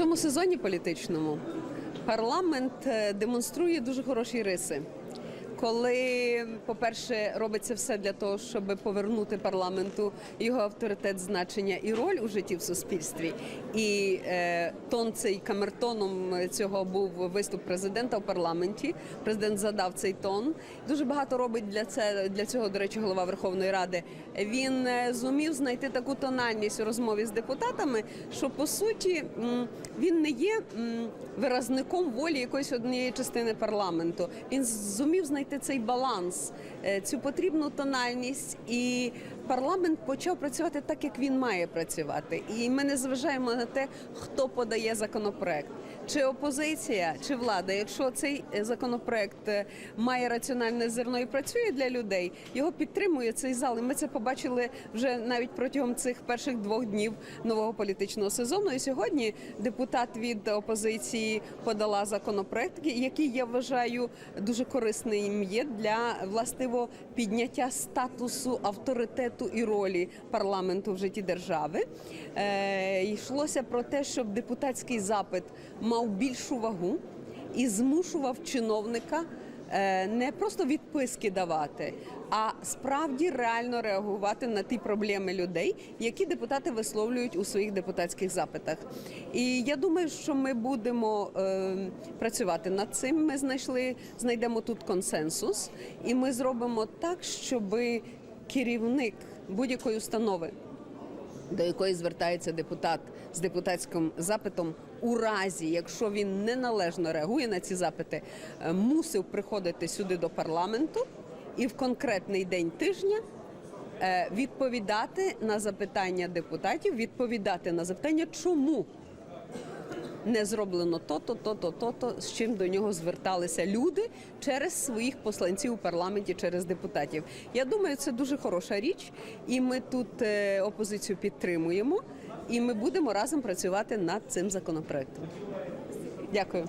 цьому сезоні політичному парламент е, демонструє дуже хороші риси. Коли, по-перше, робиться все для того, щоб повернути парламенту його авторитет, значення і роль у житті в суспільстві, і е, тон цей камертоном цього був виступ президента в парламенті. Президент задав цей тон. Дуже багато робить для це для цього. До речі, голова Верховної Ради. Він е, зумів знайти таку тональність у розмові з депутатами, що по суті він не є виразником волі якоїсь однієї частини парламенту. Він зумів знайти цей баланс, е, цю потрібну тональність, і парламент почав працювати так, як він має працювати. І ми не зважаємо на те, хто подає законопроект. Чи опозиція, чи влада, якщо цей е, законопроект е, має раціональне зерно і працює для людей, його підтримує цей зал. І ми це побачили вже навіть протягом цих перших двох днів нового політичного сезону. І сьогодні депутат від опозиції подала законопроект, який я вважаю дуже корисним є для властиво підняття статусу авторитету і ролі парламенту в житті держави. Е, йшлося про те, щоб депутатський запит мав більшу вагу і змушував чиновника е, не просто відписки давати, а справді реально реагувати на ті проблеми людей, які депутати висловлюють у своїх депутатських запитах. І я думаю, що ми будемо е, працювати над цим. Ми знайшли, знайдемо тут консенсус, і ми зробимо так, щоб керівник будь-якої установи до якої звертається депутат з депутатським запитом, у разі, якщо він неналежно реагує на ці запити, е, мусив приходити сюди до парламенту і в конкретний день тижня. е, Відповідати на запитання депутатів, відповідати на запитання, чому не зроблено то-то, то-то, то-то, з чим до нього зверталися люди через своїх посланців у парламенті, через депутатів. Я думаю, це дуже хороша річ, і ми тут е, опозицію підтримуємо, і ми будемо разом працювати над цим законопроектом. Дякую.